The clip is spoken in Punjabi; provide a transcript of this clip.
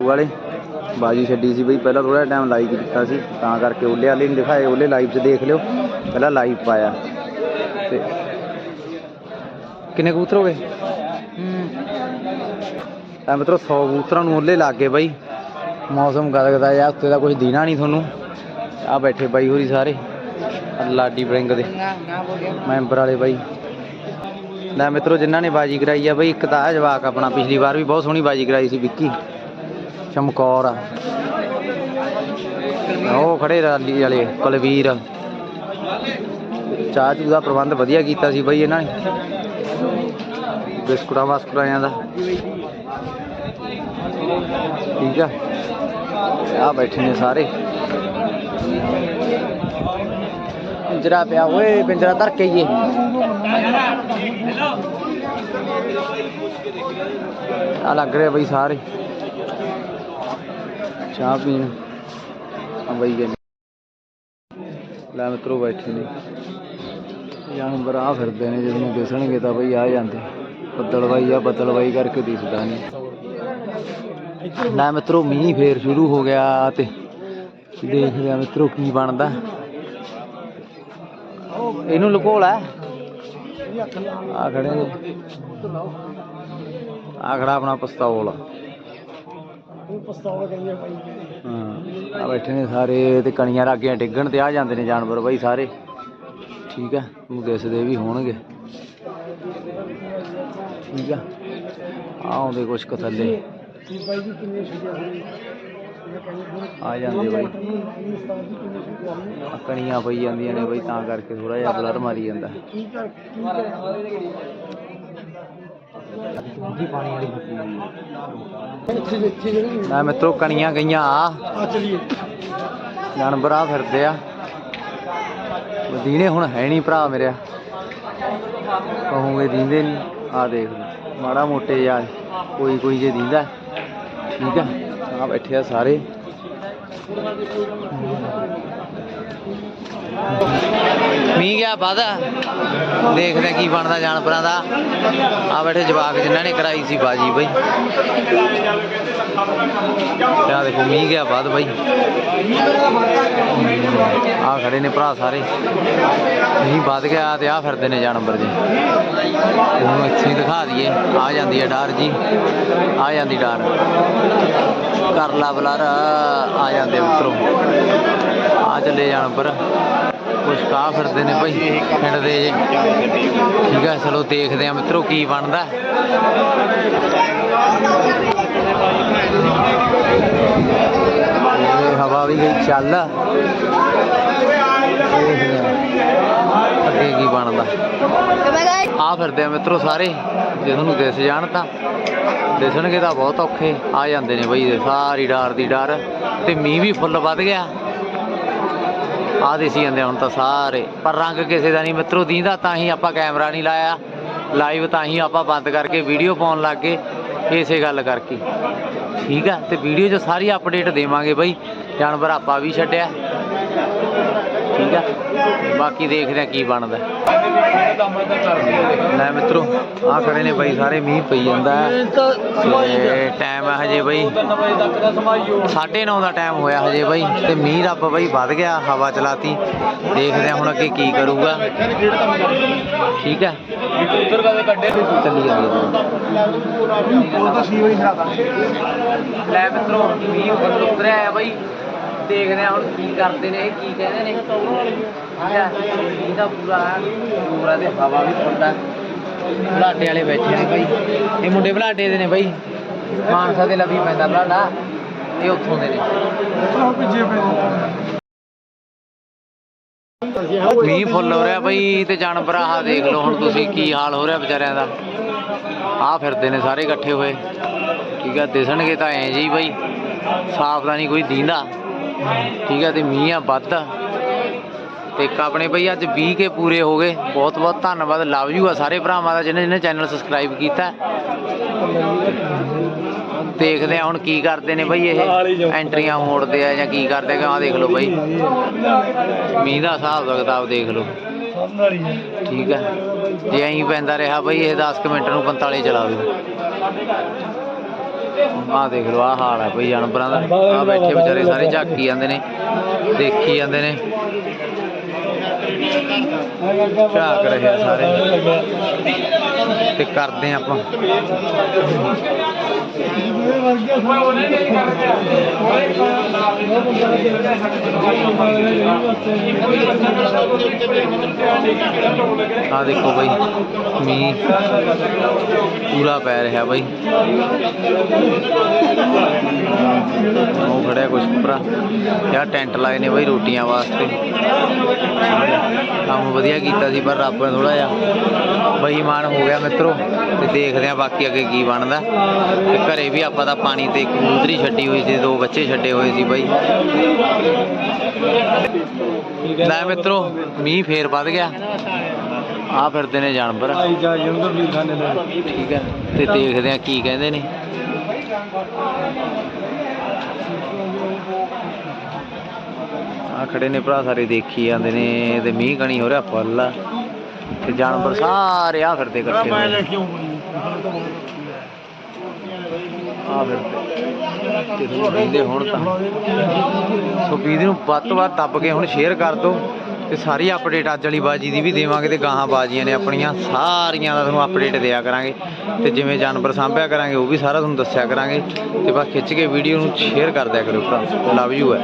ਵਾਲੇ। ਬਾਜੀ ਛੱਡੀ ਸੀ ਬਈ ਪਹਿਲਾਂ ਥੋੜਾ ਟਾਈਮ ਲਾਈਵ ਕੀਤਾ ਸੀ ਤਾਂ ਕਰਕੇ ਉਹਲੇ ਵਾਲੇ ਨਹੀਂ ਦਿਖਾਏ ਉਹਲੇ ਲਾਈਵ 'ਚ ਦੇਖ ਲਿਓ। ਪਹਿਲਾਂ ਲਾਈਵ ਪਾਇਆ। ਤੇ ਕਿੰਨੇ ਕਬੂਤਰ ਹੋ ਗਏ? ਐ ਮਤਲਬ 100 ਕਬੂਤਰਾਂ ਨੂੰ ਉਹਲੇ ਲੱਗ ਗਏ ਬਾਈ। ਮੌਸਮ ਗਦਗਦਾ ਆ ਉੱਤੇ ਦਾ ਕੁਝ ਦੀਨਾ ਨਹੀਂ ਤੁਹਾਨੂੰ। ਆ ਬੈਠੇ ਬਾਈ ਹੋਰੀ ਸਾਰੇ। ਲਾਡੀ ਬ੍ਰਿੰਗ ਦੇ। ਮੈਂਬਰ ਵਾਲੇ ਬਾਈ। ਲੈ ਮਿੱਤਰੋ ਜਿਨ੍ਹਾਂ ਨੇ ਬਾਜੀ ਕਰਾਈ ਆ ਬਈ ਇੱਕ ਤਾਂ ਜਵਾਕ ਆਪਣਾ ਪਿਛਲੀ ਵਾਰ ਵੀ ਬਹੁਤ ਸੋਹਣੀ ਬਾਜੀ ਕਰਾਈ ਸੀ ਵਿੱਕੀ। ਚਮਕੌਰ ਉਹ ਖੜੇ ਰਾਲੀ ਵਾਲੇ, ਕੁਲਵੀਰ। ਚਾਹ ਚੂਹ ਦਾ ਪ੍ਰਬੰਧ ਵਧੀਆ ਕੀਤਾ ਸੀ ਬਈ ਇਹਨਾਂ ਨੇ। ਬਿਸਕੁਟਾਂ ਵਾਸਕੁਟਾਂ ਦਾ। ਠੀਕ ਆ। ਆ ਬੈਠੇ ਨੇ ਸਾਰੇ। ਪਿੰਜਰਾ ਪਿਆ, ਓਏ, ਪਿੰਜਰਾ ਧਰ ਕੇ ਹੀ ਆ ਲੱਗ ਰਿਹਾ ਬਈ ਸਾਰੇ। ਚਾਹ ਪੀਣ। ਆ ਬਈ ਗਏ ਲੈ ਮਿੱਤਰੋ ਬੈਠੇ ਨੇ। ਜਾਨਵਰ ਆ ਫਿਰਦੇ ਨੇ, ਜਦੋਂ ਦਿਸਣਗੇ ਤਾਂ ਬਈ ਆ ਜਾਂਦੇ। ਬੱਦਲਵਾਈ ਆ, ਬੱਦਲਵਾਈ ਕਰਕੇ ਦਿਸਦਾ ਨਹੀਂ ਲੈ ਮਿੱਤਰੋ, ਮੀਂਹ ਫੇਰ ਸ਼ੁਰੂ ਹੋ ਗਿਆ ਤੇ ਦੇਖਦੇ ਆ ਮਿੱਤਰੋ ਕੀ ਬਣਦਾ। ਇਹਨੂੰ ਲੁਕੋ ਲੈ ਆ ਖੜੇ ਆ ਖੜਾ ਆਪਣਾ ਪਸਤੌਲ। ਹਾਂ ਆ ਬੈਠੇ ਨੇ ਸਾਰੇ ਤੇ ਕਣੀਆਂ ਰਾਗੀਆਂ ਡਿੱਗਣ ਤੇ ਆ ਜਾਂਦੇ ਨੇ ਜਾਨਵਰ ਬਾਈ ਸਾਰੇ। ਠੀਕ ਆ ਨੂੰ ਦਿਸਦੇ ਵੀ ਹੋਣਗੇ। ਠੀਕ ਆ ਆਉਂਦੇ ਕੁਛ ਕੁ ਥੱਲੇ। ਆ ਜਾਂਦੇ ਬਾਈ। ਕਣੀਆਂ ਪਈ ਜਾਂਦੀਆਂ ਨੇ ਬਾਈ ਤਾਂ ਕਰਕੇ ਥੋੜਾ ਜਿਹਾ ਬਲਰ ਮਾਰੀ ਜਾਂਦਾ। ਜੀ ਪਾਣੀ ਵਾਲੀ ਮੈਂ ਮਿੱਤਰੋ, ਕਣੀਆਂ ਗਈਆਂ ਆ। ਜਾਨਵਰ ਆ ਫਿਰਦੇ ਆ। ਦੀਨੇ ਹੁਣ ਹੈ ਨਹੀਂ ਭਰਾ ਮੇਰਿਆ ਕਹੋਗੇ ਦੀਂਦੇ ਨਹੀਂ ਆ ਦੇਖ ਲਓ, ਮਾੜਾ ਮੋਟੇ ਯਾਰ ਕੋਈ ਕੋਈ ਜੇ ਦੀਂਦਾ ਠੀਕ ਆ ਆ ਬੈਠੇ ਆ ਸਾਰੇ। ਮੀਂਹ ਗਿਆ ਵੱਧ। ਦੇਖਦੇ ਕੀ ਬਣਦਾ ਜਾਨਵਰਾਂ ਦਾ। ਆ ਬੈਠੇ ਜਵਾਕ ਜਿਨ੍ਹਾਂ ਨੇ ਕਰਾਈ ਸੀ ਬਾਜੀ ਬਈ। ਆ ਦੇਖੋ ਮੀਂਹ ਗਿਆ ਵੱਧ ਬਈ। ਆ ਖੜੇ ਨੇ ਭਰਾ ਸਾਰੇ। ਮੀਂਹ ਵੱਧ ਗਿਆ ਤੇ ਆ ਫਿਰਦੇ ਨੇ ਜਾਨਵਰ ਜੀ। ਹੁਣ ਇੱਥੇ ਦਿਖਾ ਦਈਏ। ਆ ਜਾਂਦੀ ਹੈ ਡਾਰ ਜੀ। ਆ ਜਾਂਦੀ ਡਾਰ। ਕਰ ਲਾ ਬਲਰ। ਆ ਜਾਂਦੇ ਮਿੱਤਰੋ ਆ ਚੱਲੇ ਜਾਨਵਰ। ਕੁਛ ਕਾ ਫਿਰਦੇ ਨੇ ਭਾਈ, ਪਿੰਡ ਦੇ ਜੇ। ਠੀਕ ਹੈ ਚਲੋ ਦੇਖਦੇ ਆ ਮਿੱਤਰੋ ਕੀ ਬਣਦਾ। ਹਵਾ ਵੀ ਗਈ, ਚੱਲ। ਅੱਗੇ ਕੀ ਬਣਦਾ। ਆ ਫਿਰਦੇ ਆ ਮਿੱਤਰੋ ਸਾਰੇ, ਜੇ ਤੁਹਾਨੂੰ ਦਿਸ ਜਾਣ ਤਾਂ। ਦਿਸਣਗੇ ਤਾਂ ਬਹੁਤ ਔਖੇ, ਆ ਜਾਂਦੇ ਨੇ ਬਈ ਸਾਰੀ ਡਾਰ ਦੀ ਡਾਰ। ਤੇ ਮੀਂਹ ਵੀ ਫੁੱਲ ਵੱਧ ਗਿਆ। ਆ ਦੇਸੀ ਜਾਂਦੇ ਹੁਣ ਤਾਂ ਸਾਰੇ। ਪਰ ਰੰਗ ਕਿਸੇ ਦਾ ਨਹੀਂ ਮਿੱਤਰੋ ਦੀਂਦਾ ਤਾਂ ਹੀ ਆਪਾਂ ਕੈਮਰਾ ਨਹੀਂ ਲਾਇਆ। ਲਾਈਵ ਤਾਂ ਹੀ ਆਪਾਂ ਬੰਦ ਕਰਕੇ ਵੀਡੀਓ ਪਾਉਣ ਲੱਗ ਗਏ। ਇਸੇ ਗੱਲ ਕਰਕੇ। ਠੀਕ ਆ ਤੇ ਵੀਡੀਓ 'ਚ ਸਾਰੀ ਅਪਡੇਟ ਦੇਵਾਂਗੇ ਬਈ। ਜਾਨਵਰ ਆਪਾਂ ਵੀ ਛੱਡਿਆ। ਠੀਕ ਆ ਬਾਕੀ ਦੇਖਦੇ ਆ ਕੀ ਬਣਦਾ। ਲੈ ਮਿੱਤਰੋ ਆ ਖੜੇ ਨੇ ਬਈ ਸਾਰੇ ਮੀਂਹ ਪਈ ਜਾਂਦਾ ਹੈ। ਤੇ ਟਾਈਮ ਹੈ। ਹਜੇ ਬਈ। 9:30 ਦਾ ਟਾਈਮ ਹੋਇਆ ਹਜੇ ਬਈ। ਤੇ ਮੀਂਹ ਰੱਬ ਬਈ ਵੱਧ ਗਿਆ ਹਵਾ ਚਲਾਤੀ। ਦੇਖਦੇ ਆ ਹੁਣ ਅੱਗੇ ਕੀ ਕਰੂਗਾ। ਠੀਕ ਹੈ। ਚੱਲੀ ਜਾਂਦੀ ਲੈ ਮਿੱਤਰੋ ਮੀਂਹ ਉੱਪਰ ਉਤਰਿਆ ਆ ਬਈ। ਦੇਖਦੇ ਆ ਹੁਣ ਕੀ ਕਰਦੇ ਨੇ ਕੀ ਕਹਿੰਦੇ ਨੇ। ਠੀਕ ਹੈ। ਮੀਂਹ ਦਾ ਪੂਰਾ ਪੂਰਾ ਤੇ ਹਵਾ ਵੀ ਫੁੱਲਦਾ ਬਲਾਡੇ ਵਾਲੇ ਬੈਠੇ ਨੇ ਬਾਈ। ਇਹ ਮੁੰਡੇ ਬਲਾਡੇ ਦੇ ਨੇ ਬਾਈ। ਮਾਨਸਾ ਦੇ ਲੱਭੀ ਪੈਂਦਾ ਬਲਾਡਾ। ਇਹ ਉੱਥੋਂ ਦੇ ਨੇ। ਮੀਂਹ ਫੁੱਲ ਹੋ ਰਿਹਾ ਬਈ ਤੇ ਜਾਨਵਰ ਆਹ ਦੇਖ ਲਓ ਹੁਣ ਤੁਸੀਂ ਕੀ ਹਾਲ ਹੋ ਰਿਹਾ ਵਿਚਾਰਿਆਂ ਦਾ। ਆ ਫਿਰਦੇ ਨੇ ਸਾਰੇ ਇਕੱਠੇ ਹੋਏ। ਠੀਕ ਆ, ਦਿਸਣਗੇ ਤਾਂ ਐਂ ਜੀ ਬਈ। ਸਾਫ਼ ਦਾ ਨਹੀਂ ਕੋਈ ਦੀਂਦਾ। ਠੀਕ ਆ, ਤੇ ਮੀਂਹ ਆ ਵੱਧ। ਤੇ ਇੱਕ ਆਪਣੇ ਬਈ ਅੱਜ 20 ਕੇ ਪੂਰੇ ਹੋ ਗਏ। ਬਹੁਤ ਬਹੁਤ ਧੰਨਵਾਦ। ਲਵ ਯੂ ਆ ਸਾਰੇ ਭਰਾਵਾਂ ਦਾ ਜਿਹਨੇ ਜਿਹਨੇ ਚੈਨਲ ਸਬਸਕ੍ਰਾਈਬ ਕੀਤਾ। ਦੇਖਦੇ ਆ ਹੁਣ ਕੀ ਕਰਦੇ ਨੇ ਬਈ ਇਹ ਐਂਟਰੀਆਂ ਮੋੜਦੇ ਆ ਜਾਂ ਕੀ ਕਰਦੇ ਆ, ਆਹ ਦੇਖ ਲਓ ਬਈ। ਮੀਂਹ ਦਾ ਹਿਸਾਬ ਦਾ ਕਿਤਾਬ ਦੇਖ ਲਓ। ਠੀਕ ਹੈ ਜੇ ਐਂ ਪੈਂਦਾ ਰਿਹਾ ਬਈ ਇਹ 10 ਕੁ ਮਿੰਟ ਨੂੰ 45 ਚਲਾ ਦਿਓ। ਆਹ ਦੇਖ ਲਓ, ਆਹ ਹਾਲ ਹੈ ਭਈ ਜਾਨਵਰਾਂ ਦਾ। ਆ ਬੈਠੇ ਵਿਚਾਰੇ ਸਾਰੇ ਝਾਕੀ ਜਾਂਦੇ ਨੇ, ਦੇਖੀ ਜਾਂਦੇ ਨੇ। ਝਾਕ ਰਹੇ ਆ ਸਾਰੇ। ਤੇ ਕਰਦੇ ਆ ਆਪਾਂ। ਆ ਦੇਖੋ ਬਈ, ਮੀਂਹ ਪੂਰਾ ਪੈ ਰਿਹਾ ਬਈ। ਉਹ ਭਰਾ। ਯਾਰ ਟੈਂਟ ਲਾਏ ਨੇ ਬਈ ਰੋਟੀਆਂ ਵਾਸਤੇ। ਕੰਮ ਵਧੀਆ ਕੀਤਾ ਸੀ, ਪਰ ਰੱਬ ਨੇ ਥੋੜਾ ਜਿਹਾ ਬੇਈਮਾਨ ਹੋ ਗਿਆ ਮਿੱਤਰੋ। ਤੇ ਦੇਖਦੇ ਆ ਬਾਕੀ ਅੱਗੇ ਕੀ ਬਣਦਾ। ਤੇ ਘਰੇ ਵੀ ਆਪਾਂ ਤਾਂ ਪਾਣੀ ਤੇ ਕਬੂਤਰੀ ਛੱਡੀ ਹੋਈ ਸੀ, ਦੋ ਬੱਚੇ ਛੱਡੇ ਹੋਏ ਸੀ ਬਈ। ਲੈ ਮਿੱਤਰੋ, ਮੀਂਹ ਫੇਰ ਵੱਧ ਗਿਆ। ਆ ਫਿਰਦੇ ਨੇ ਜਾਨਵਰ। ਠੀਕ ਹੈ, ਤੇ ਦੇਖਦੇ ਆ ਕੀ ਕਹਿੰਦੇ ਨੇ। ਆ ਖੜੇ ਨੇ ਭਰਾ ਸਾਰੇ ਦੇਖੀ ਜਾਂਦੇ ਨੇ ਤੇ ਮੀਂਹ ਕਣੀ ਹੋ ਰਿਹਾ ਫੁੱਲ ਤੇ ਜਾਨਵਰ ਸਾਰੇ ਆ ਫਿਰਦੇ ਇਕੱਠੇ ਆ ਫਿਰਦੇ। ਤੇ ਤੁਹਾਨੂੰ ਕਹਿੰਦੇ ਹੁਣ ਤਾਂ ਸੋ ਵੀਡੀਓ ਨੂੰ ਵੱਧ ਤੋਂ ਵੱਧ ਦੱਬ ਕੇ ਹੁਣ ਸ਼ੇਅਰ ਕਰ ਦਿਓ ਤੇ ਸਾਰੀ ਅਪਡੇਟ ਅੱਜ ਵਾਲੀ ਬਾਜੀ ਦੀ ਵੀ ਦੇਵਾਂਗੇ ਤੇ ਗਾਹਾਂ ਬਾਜੀਆਂ ਨੇ ਆਪਣੀਆਂ ਸਾਰੀਆਂ ਦਾ ਤੁਹਾਨੂੰ ਅਪਡੇਟ ਦਿਆ ਕਰਾਂਗੇ। ਤੇ ਜਿਵੇਂ ਜਾਨਵਰ ਸਾਂਭਿਆ ਕਰਾਂਗੇ, ਉਹ ਵੀ ਸਾਰਾ ਤੁਹਾਨੂੰ ਦੱਸਿਆ ਕਰਾਂਗੇ। ਤੇ ਬਸ ਖਿੱਚ ਕੇ ਵੀਡੀਓ ਨੂੰ ਸ਼ੇਅਰ ਕਰ ਦਿਆ ਕਰੋ ਭਰਾ। ਲਵ ਯੂ ਹੈ।